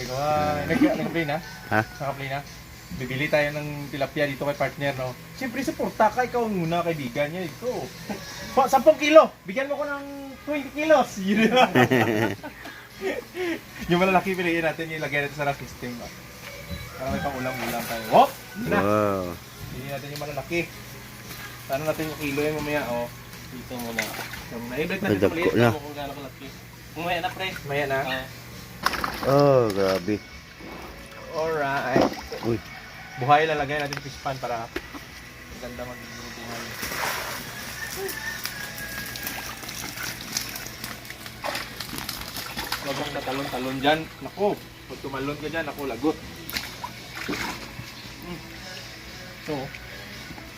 sabi ko, ah, nag, nag-play na? Ha? Naka-play na? Bibili tayo ng tilapia dito kay partner, no? Siyempre, suporta ka, ikaw ang muna kaibigan niya. Ito. Pa, 10 kilo! Bigyan mo ko ng 20 kilos! Yun na. yung malalaki piliin natin, yung lagyan natin sa rack system. No? Para may pang-ulam-ulam tayo. Oh! Yun na! Wow. Hindi natin yung malalaki. Sana natin yung kilo yan mamaya, oh. Dito muna. So, na-ibig natin Dadagko maliit na. kung gaano kalaki. Mamaya na, pre. Mamaya na. Oh, grabe. Alright. Uy. Buhay lalagay natin fish pan para ganda mag-buhay. Huwag kang tatalon-talon dyan. Naku, pag tumalon ka dyan, naku, lagot. Mm. So,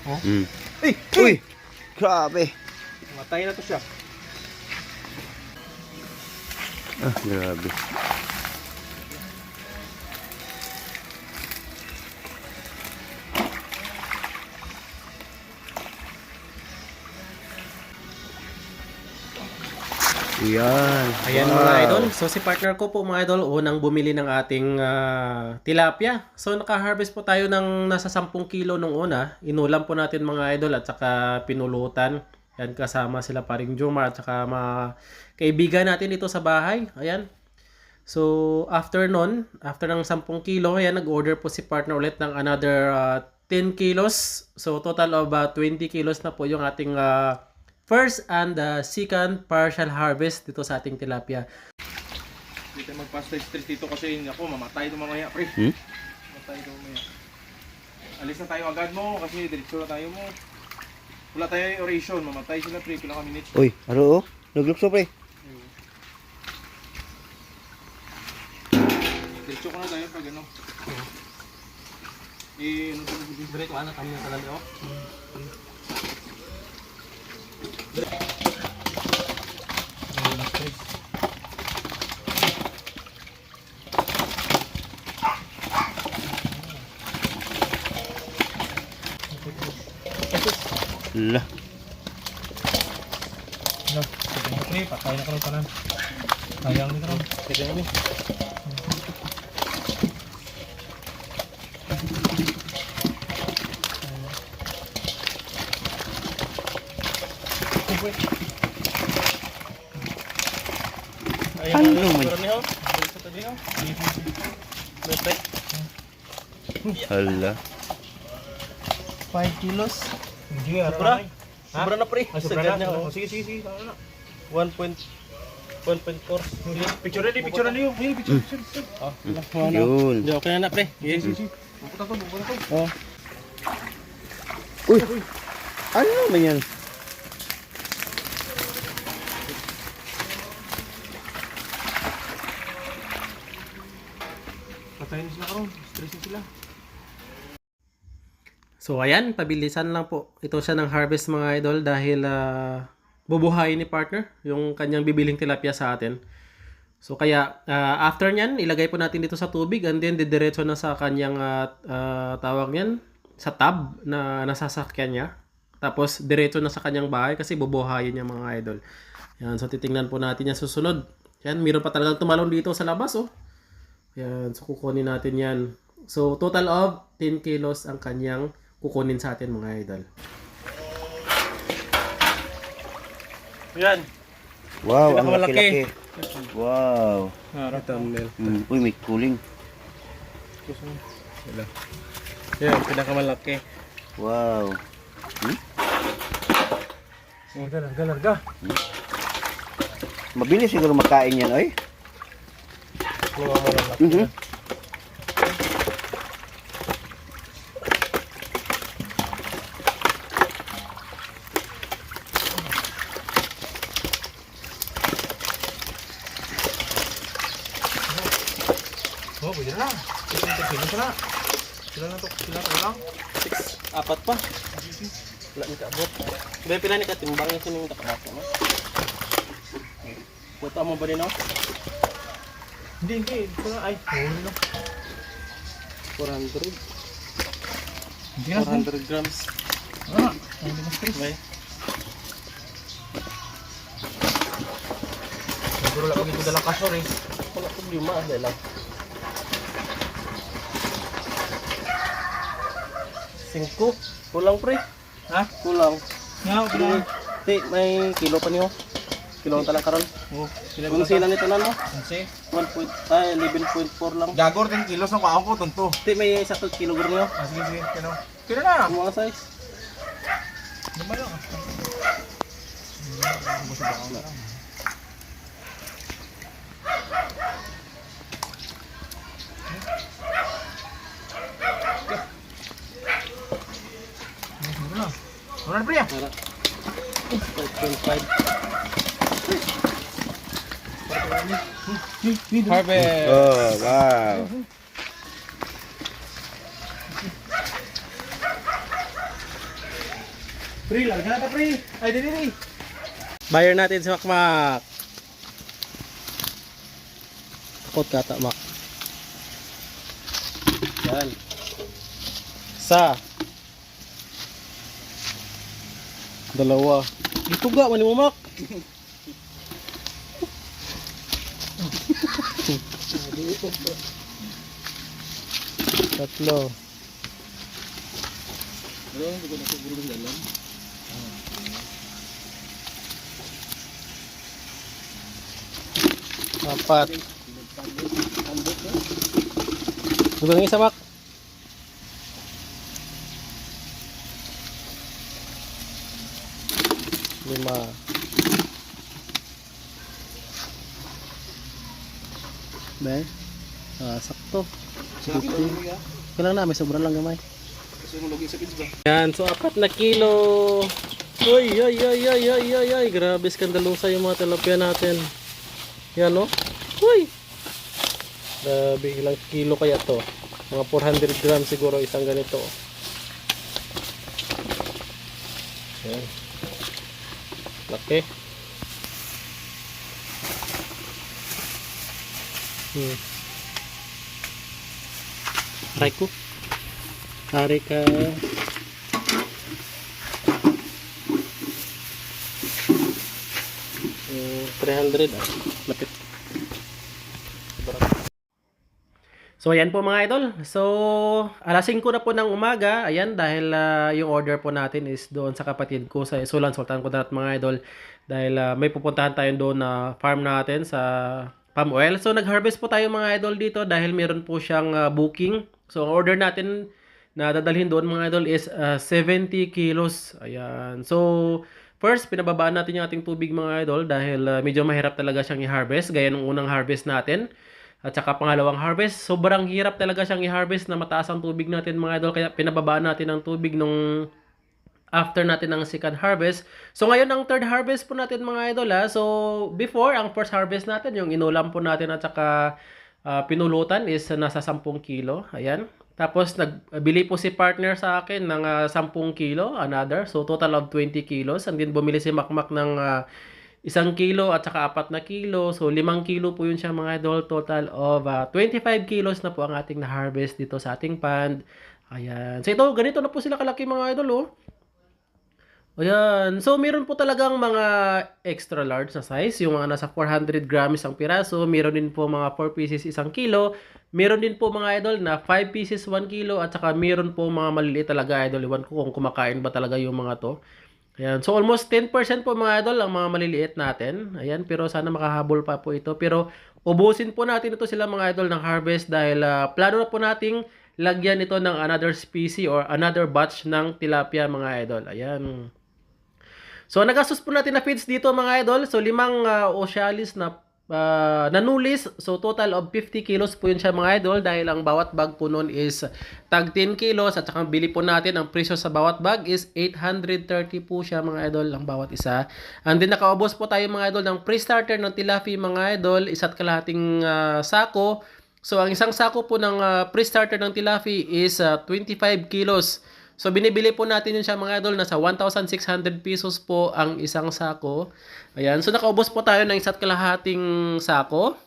Mm. eh, Uy! Grabe. matay na to siya. Ah, grabe. Yan. Ayan Wow. mga idol. So si partner ko po mga idol, unang bumili ng ating ah, tilapia. So naka-harvest po tayo ng nasa 10 kilo nung una. Inulam po natin mga idol at saka pinulutan. Yan kasama sila paring Jumar at saka mga kaibigan natin dito sa bahay. Ayan. So after nun, after ng 10 kilo, ayan nag-order po si partner ulit ng another ah, 10 kilos. So total of ah, 20 kilos na po yung ating ah, first and the second partial harvest dito sa ating tilapia. Hindi tayo magpasta stress dito kasi ako, mamatay ito mamaya, pre. Hmm? Mamatay ito mamaya. Alis na tayo agad mo kasi diretso na tayo mo. Wala tayo yung oration, mamatay sila pre, pila ka minutes. Uy, ano oh? Naglukso pre. Diretso ko na tayo pag ano. Eh, ano sa bubig? Diretso ano kami sa lalo. Lah. Ano? Sige patay na ka ng kanan. Sayang nito ron. Sige mo. Ano man? Hala. 5 kilos. Hindi nga, Sobra? ha? Sobra na pre. Ah, sobra na. Oh, sige, sige, sige. Tama na. 1.1.4. Picture ready, picture niyo. Hey, picture, picture, picture. Ah, Yun. Hindi, okay na na pre. Yes. sige, sige. Bukuta to, bukuta to. Oh. Uy. Ano naman yan? Patayin na sila karon. Stress na sila. So ayan, pabilisan lang po. Ito siya ng harvest mga idol dahil ah, bubuhayin ni partner yung kanyang bibiling tilapia sa atin. So kaya ah, after nyan, ilagay po natin dito sa tubig and then didiretso na sa kanyang ah, ah, tawag niyan sa tab na nasasakyan niya. Tapos diretso na sa kanyang bahay kasi bubuhayin niya mga idol. Yan, so titingnan po natin yan susunod. Yan, meron pa talagang tumalon dito sa labas oh. Yan, so kukunin natin yan. So total of 10 kilos ang kanyang kukunin sa atin mga idol. Yan. Wow, ang laki-laki. Wow. Harap. Thumbnail. Mm. Uy, may cooling. Yan, pinakamalaki. Wow. Larga, larga, larga. Mabilis siguro makain yan, oy. Mga malalaki. Mhm. Oh, pwede na. Sila na, sila na. Sila na to, sila na lang. Apat pa. Wala ni kaabot. Dahil pila ni katimbang yung sining takabasa mo. Puta mo ba din ako? Hindi, hindi. Ito na, ay. Huli na. 400. Hindi na, 400 grams. Ah, hindi na stress. Bay. Siguro lang pag ito dalang kasor eh. Wala problema. Dahil lang. Singko. Kulang pre. Ha? Kulang. Nga, okay. Ti, may kilo pa niyo. Kilo ang talang karon. Oh, sila Kung sila nito na no? Kasi, 1 point, ay, 11.4 lang. Gagor 10 kilos ng kaon ko, tunto. Ti, may isa to kilogram niyo. Ah, sige, sige. Kano? Kano na? Ang mga size. Lima lang. Ano na priya? Para. 5.5. Harvest! Oh, wow. Pri, lang ka pri! Ay, di, di, di! Buyer natin si Makmak. Kot kata Mak. Yan. Sa. Dalawa. Ito ga, mani mo Mak. Tatlo. Apat. Bukan ng isa, Mak. Lima. Be. Ah, sakto. Kailangan na, may sobrang lang gamay. Yan, so apat na kilo. Uy, ay, ay, ay, ay, ay, ay. Grabe, skandalosa yung mga tilapia natin. Yan, no? Uy! Grabe, ilang kilo kaya to? Mga 400 grams siguro isang ganito. Yan. Laki. Hmm. Ko. Hari ka. Hmm, 300 ah. So ayan po mga idol. So alas 5 na po ng umaga. Ayan dahil ah, yung order po natin is doon sa kapatid ko sa Isulan Sultan Kudarat mga idol. Dahil ah, may pupuntahan tayo doon na farm natin sa palm oil. So nag-harvest po tayo mga idol dito dahil meron po siyang ah, booking. So order natin na dadalhin doon mga idol is ah, 70 kilos. Ayan. So First, pinababaan natin yung ating tubig mga idol dahil ah, medyo mahirap talaga siyang i-harvest gaya ng unang harvest natin. At saka pangalawang harvest, sobrang hirap talaga siyang i-harvest na mataas ang tubig natin mga idol. Kaya pinababaan natin ang tubig nung after natin ang second harvest. So ngayon ang third harvest po natin mga idol ha. So before, ang first harvest natin, yung inulam po natin at saka ah, pinulutan is nasa 10 kilo. Ayan. Tapos nagbili po si partner sa akin ng ah, 10 kilo, another. So total of 20 kilos. And then bumili si Makmak ng ah, isang kilo at saka apat na kilo. So, limang kilo po yun siya mga idol. Total of ah, 25 kilos na po ang ating na-harvest dito sa ating pond. Ayan. So, ito, ganito na po sila kalaki mga idol, oh. Ayan. So, meron po talagang mga extra large na size. Yung mga nasa 400 grams isang piraso. Meron din po mga 4 pieces isang kilo. Meron din po mga idol na 5 pieces 1 kilo. At saka meron po mga maliliit talaga idol. Iwan ko kung kumakain ba talaga yung mga to. Ayan. So, almost 10% po mga idol ang mga maliliit natin. Ayan. Pero sana makahabol pa po ito. Pero, ubusin po natin ito sila mga idol ng harvest dahil ah, plano na po nating lagyan ito ng another species or another batch ng tilapia mga idol. Ayan. So, nagastos po natin na feeds dito mga idol. So, limang uh, Ocealis na uh, nanulis. So, total of 50 kilos po yun siya mga idol. Dahil ang bawat bag po nun is tag 10 kilos. At saka bili po natin, ang presyo sa bawat bag is 830 po siya mga idol ang bawat isa. And then, nakaubos po tayo mga idol ng pre-starter ng tilapia mga idol. Isa't kalahating uh, sako. So, ang isang sako po ng uh, pre-starter ng tilapia is uh, 25 kilos. So, binibili po natin yun siya mga idol. Nasa 1,600 pesos po ang isang sako. Ayan. So, nakaubos po tayo ng isa't kalahating sako.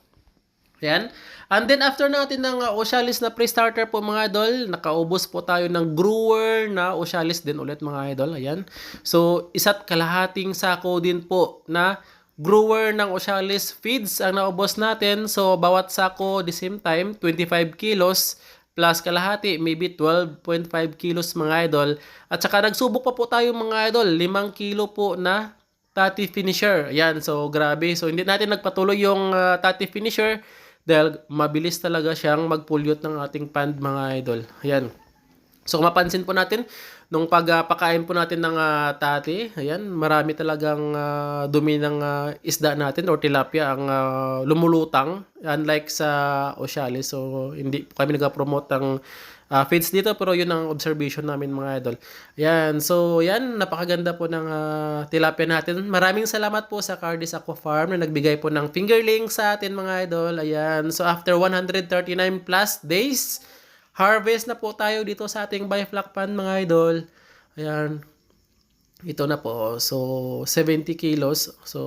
Ayan. And then, after natin ng uh, Ocealis na pre-starter po mga idol, nakaubos po tayo ng brewer na Ocealis din ulit mga idol. Ayan. So, isa't kalahating sako din po na brewer ng Ocealis feeds ang naubos natin. So, bawat sako the same time, 25 kilos. Plus kalahati, maybe 12.5 kilos mga idol. At saka nagsubok pa po tayo mga idol, 5 kilo po na Tati Finisher. Ayan, so grabe. So hindi natin nagpatuloy yung uh, Tati Finisher dahil mabilis talaga siyang magpulyot ng ating pand mga idol. Ayan. So kung mapansin po natin, nung pagpakain po natin ng ah, tati, ayan, marami talagang ah, dumi ng ah, isda natin or tilapia ang ah, lumulutang unlike sa Ocealis. So hindi kami nag-promote ng ah, feeds dito pero yun ang observation namin mga idol. Ayan, so yan, napakaganda po ng ah, tilapia natin. Maraming salamat po sa Cardis Aqua Farm na nagbigay po ng fingerling sa atin mga idol. Ayan, so after 139 plus days, harvest na po tayo dito sa ating biflock pan mga idol. Ayan. Ito na po. So, 70 kilos. So,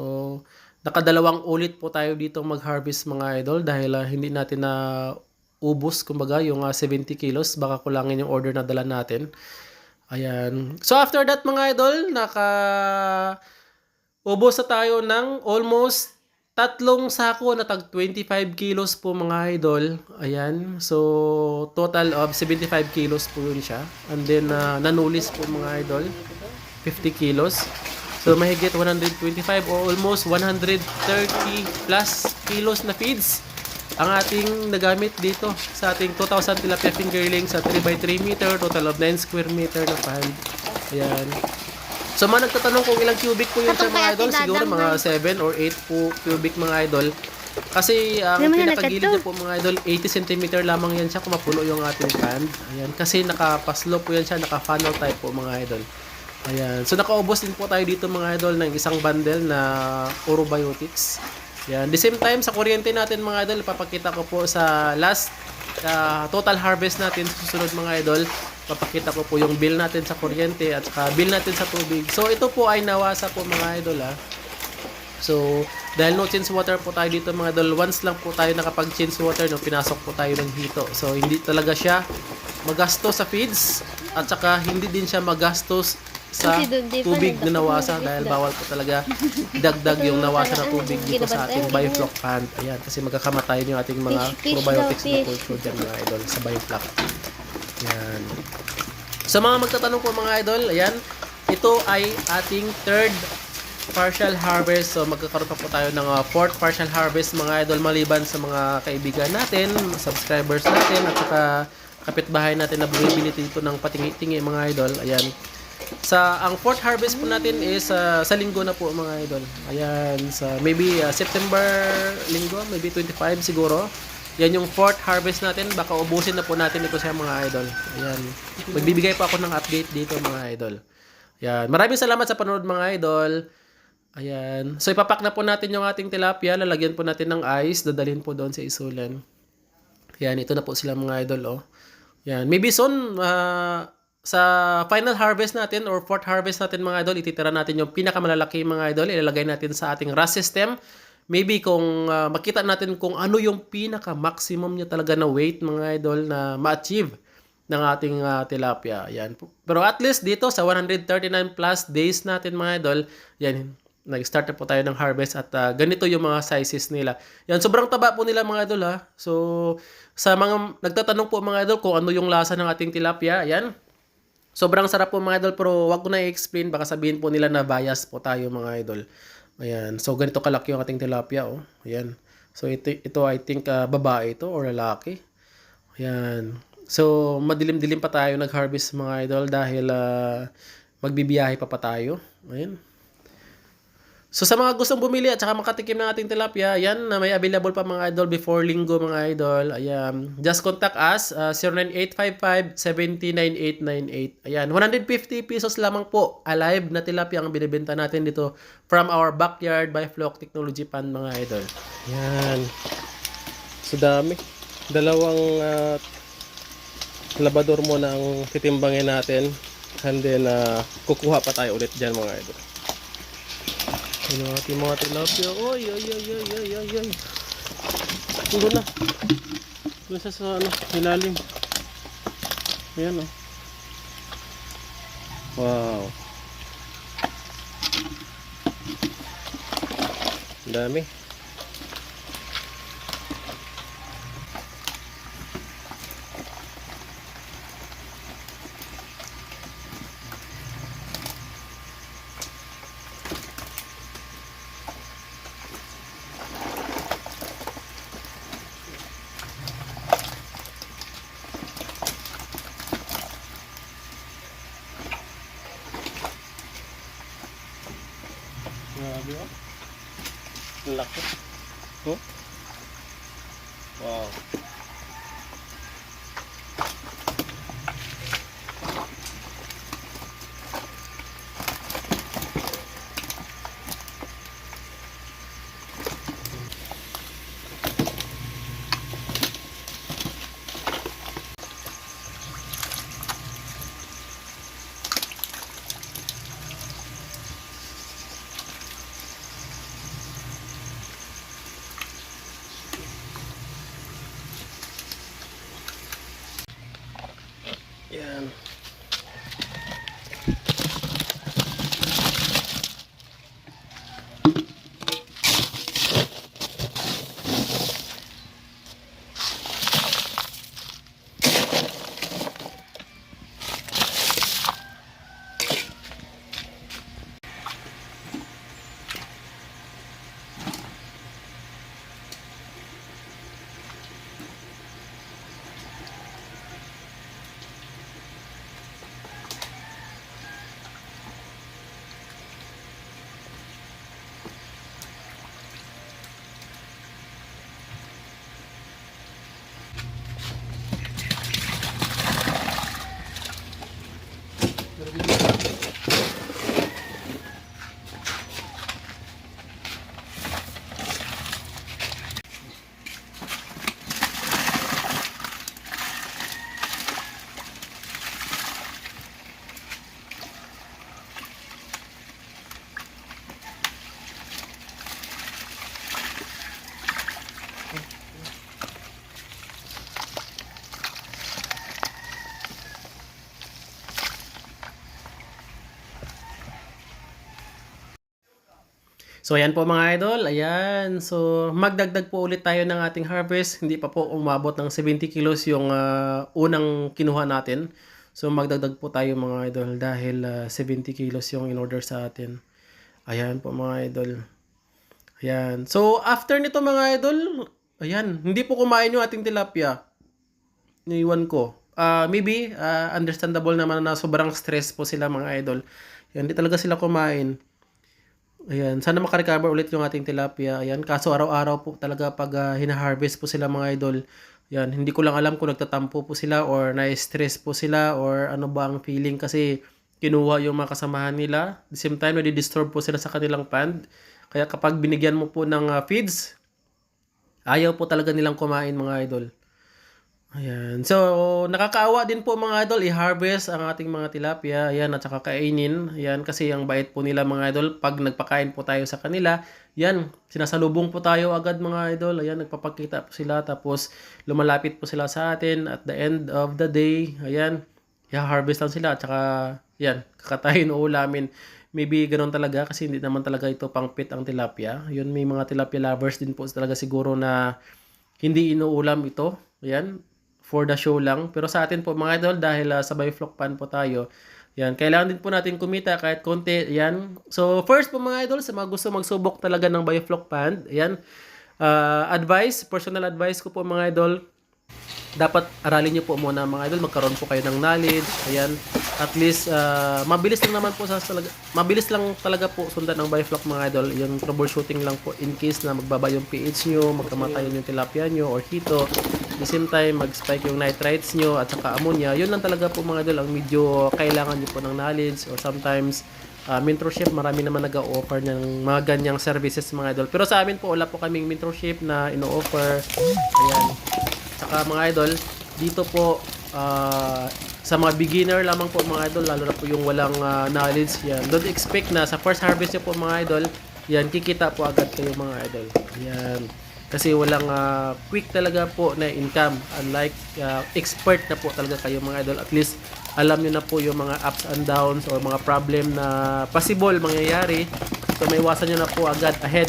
nakadalawang ulit po tayo dito mag-harvest mga idol dahil ah, hindi natin na ubos kumbaga yung ah, 70 kilos. Baka kulangin yung order na dala natin. Ayan. So, after that mga idol, naka ubos na tayo ng almost tatlong sako na tag 25 kilos po mga idol. Ayan. So, total of 75 kilos po yun siya. And then, uh, nanulis po mga idol. 50 kilos. So, mahigit 125 or almost 130 plus kilos na feeds ang ating nagamit dito sa ating 2,000 tilapia fingerling sa 3x3 meter, total of 9 square meter na pan. Ayan. So mga nagtatanong kung ilang cubic po yun sa mga idol, siguro mga 7 or 8 po cubic mga idol. Kasi ang mo yan pinakagilid niya po mga idol, 80 cm lamang yan siya kung mapuno yung ating pan. Ayan, kasi nakapaslo po yan siya, naka-funnel type po mga idol. Ayan. So nakaubos din po tayo dito mga idol ng isang bundle na Orobiotics. Ayan. The same time sa kuryente natin mga idol, papakita ko po sa last uh, total harvest natin sa susunod mga idol. Papakita ko po yung bill natin sa kuryente at saka bill natin sa tubig. So ito po ay nawasa po mga idol ha. So, dahil no change water po tayo dito mga idol, once lang po tayo nakapag-change water no pinasok po tayo ng hito. So, hindi talaga siya magastos sa feeds at saka hindi din siya magastos sa tubig na nawasa dahil bawal po talaga dagdag yung nawasa na tubig dito sa ating biofloc pond. Ayan, kasi magkakamatay yung ating mga probiotics na culture dyan mga idol sa biofloc. Ayan. Sa mga magtatanong po mga idol, ayan, ito ay ating third partial harvest. So magkakaroon pa po tayo ng uh, fourth partial harvest mga idol maliban sa mga kaibigan natin, subscribers natin at saka kapitbahay natin na bumibili dito ng patingi-tingi mga idol. Ayan. Sa ang fourth harvest po natin is uh, sa linggo na po mga idol. Ayan, sa maybe uh, September linggo, maybe 25 siguro. Yan yung fourth harvest natin. Baka ubusin na po natin ito sa mga idol. Ayan. Magbibigay po ako ng update dito mga idol. Ayan. Maraming salamat sa panonood mga idol. Ayan. So ipapak na po natin yung ating tilapia. Lalagyan po natin ng ice. Dadalhin po doon sa isulan. Yan. Ito na po sila mga idol. Oh. Yan. Maybe soon, ah, sa final harvest natin or fourth harvest natin mga idol, ititira natin yung pinakamalalaki mga idol. Ilalagay natin sa ating RAS system. Maybe kung ah, makita natin kung ano yung pinaka-maximum niya talaga na weight mga idol na ma-achieve ng ating ah, tilapia. Yan. Pero at least dito sa 139 plus days natin mga idol, yan, nag-start na po tayo ng harvest at ah, ganito yung mga sizes nila. Yan, sobrang taba po nila mga idol ha. So, sa mga nagtatanong po mga idol kung ano yung lasa ng ating tilapia, yan. Sobrang sarap po mga idol pero wag ko na i-explain baka sabihin po nila na bias po tayo mga idol. Ayan. So ganito kalaki yung ating tilapia oh. Ayan. So ito, ito I think ah, babae ito or lalaki. Ayan. So madilim-dilim pa tayo nag-harvest mga idol dahil ah, magbibiyahe pa pa tayo. Ayan. So sa mga gustong bumili at saka makatikim ng ating tilapia, yan na may available pa mga idol before linggo mga idol. Ayan, just contact us uh, 09855-709898. Ayan, 150 pesos lamang po alive na tilapia ang binibenta natin dito from our backyard by Flock Technology Pan mga idol. Ayan. So dami. Dalawang uh, labador mo na ang titimbangin natin and then uh, kukuha pa tayo ulit dyan mga idol. Ano ating mga tilapia? Oy, oy, oy, oy, oy, oy, oy. Doon na. Doon sa, ano, ilalim. Ayan oh. Wow. Ang dami. Laki. Oh. Wow. Thank you. So ayan po mga idol, ayan. So magdagdag po ulit tayo ng ating harvest. Hindi pa po umabot ng 70 kilos yung ah, unang kinuha natin. So magdagdag po tayo mga idol dahil ah, 70 kilos yung in-order sa atin. Ayan po mga idol. Ayan. So after nito mga idol, ayan, hindi po kumain yung ating tilapia. Niiwan ko. Ah, maybe ah, understandable naman na sobrang stress po sila mga idol. Yan, hindi talaga sila kumain. Ayan, sana makarecover ulit yung ating tilapia. Ayan, kaso araw-araw po talaga pag ah, hina-harvest po sila mga idol. Ayan, hindi ko lang alam kung nagtatampo po sila or na-stress po sila or ano ba ang feeling kasi kinuha yung mga kasamahan nila. At the same time, nadi-disturb po sila sa kanilang pond. Kaya kapag binigyan mo po ng ah, feeds, ayaw po talaga nilang kumain mga idol. Ayan. So, nakakaawa din po mga idol, i-harvest ang ating mga tilapia. Ayan, at saka kainin. Ayan, kasi ang bait po nila mga idol, pag nagpakain po tayo sa kanila, yan, sinasalubong po tayo agad mga idol. Ayan, nagpapakita po sila, tapos lumalapit po sila sa atin. At the end of the day, ayan, i-harvest lang sila. At saka, yan, kakatayin o ulamin. Maybe ganun talaga kasi hindi naman talaga ito pangpit ang tilapia. Yun, may mga tilapia lovers din po talaga siguro na hindi inuulam ito. Ayan, for the show lang. Pero sa atin po mga idol, dahil uh, sa Bioflock Pan po tayo, yan, kailangan din po natin kumita kahit konti. Yan. So, first po mga idol, sa mga gusto magsubok talaga ng Bioflock Pan, yan, uh, advice, personal advice ko po mga idol, dapat aralin nyo po muna mga idol, magkaroon po kayo ng knowledge, ayan, at least, uh, mabilis lang naman po sa talaga, mabilis lang talaga po sundan ng Bioflock mga idol, yung troubleshooting lang po in case na magbaba yung pH nyo, magkamatayan yung tilapia nyo or hito, the same time, mag-spike yung nitrites nyo at saka ammonia, yun lang talaga po mga idol, ang medyo kailangan nyo po ng knowledge or sometimes, uh, mentorship, marami naman nag-offer ng mga ganyang services mga idol. Pero sa amin po, wala po kaming mentorship na ino-offer. Ayan. Saka mga idol, dito po ah, sa mga beginner lamang po mga idol, lalo na po yung walang ah, knowledge yan. Don't expect na sa first harvest nyo po mga idol, yan, kikita po agad kayo mga idol. Yan. Kasi walang ah, quick talaga po na income. Unlike ah, expert na po talaga kayo mga idol. At least alam nyo na po yung mga ups and downs or mga problem na possible mangyayari. So may iwasan nyo na po agad ahead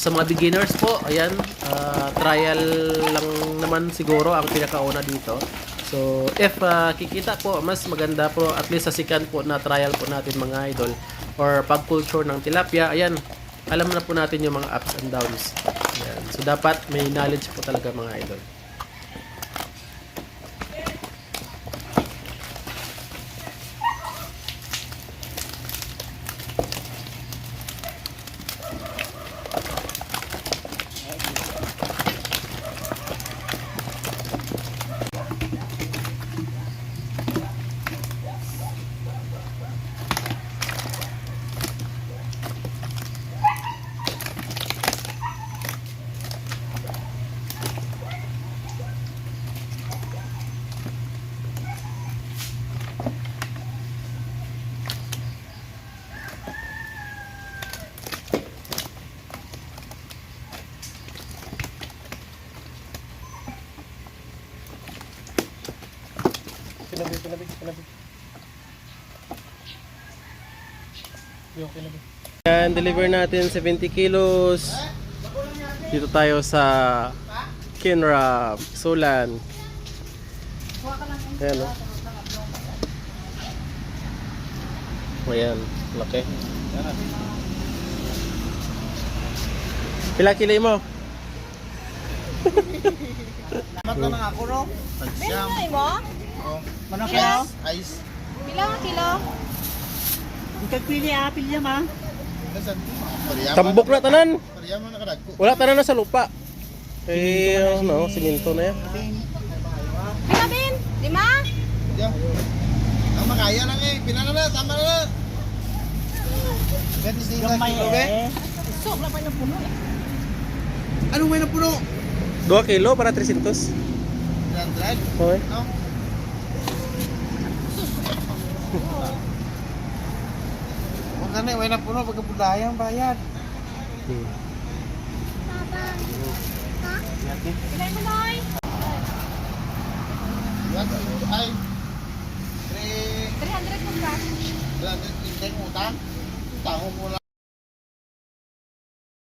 sa mga beginners po, ayan, ah, trial lang naman siguro ang pinakauna dito. So, if ah, kikita po, mas maganda po at least sa second po na trial po natin mga idol or pag-culture ng tilapia, ayan, alam na po natin yung mga ups and downs. So, dapat may knowledge po talaga mga idol. Pinabi, pinabi, pinabi. Yo, pinabi. Yan, deliver natin 70 kilos. Dito tayo sa Kinra, Sulan. Ayan, oh. Ayan, laki. Pila kilo mo? Mata na ako, no? Meron na mo? Manang Yes. Ice. Pila nga kilo? Ikagpili apil niya, ma. Kasan? Pariyama. Tambok na tanan. Pariyama na kadagko. Wala tanan na sa lupa. Eh, ano, siminto na yan. Pila bin? Lima? Diyan. Ang makaya lang eh. Pinana na, tama na na. Betis din sa kilo, be. So, wala pa yung puno eh. Ano may napuno? 2 kilo para 300. 300? Okay. No? Kung ganun, may napuno pagkapudayang bayad. Hmm. Pila mo noy? Yan, ay. 300 300 mo ka. linteng utang. Utang mo mula.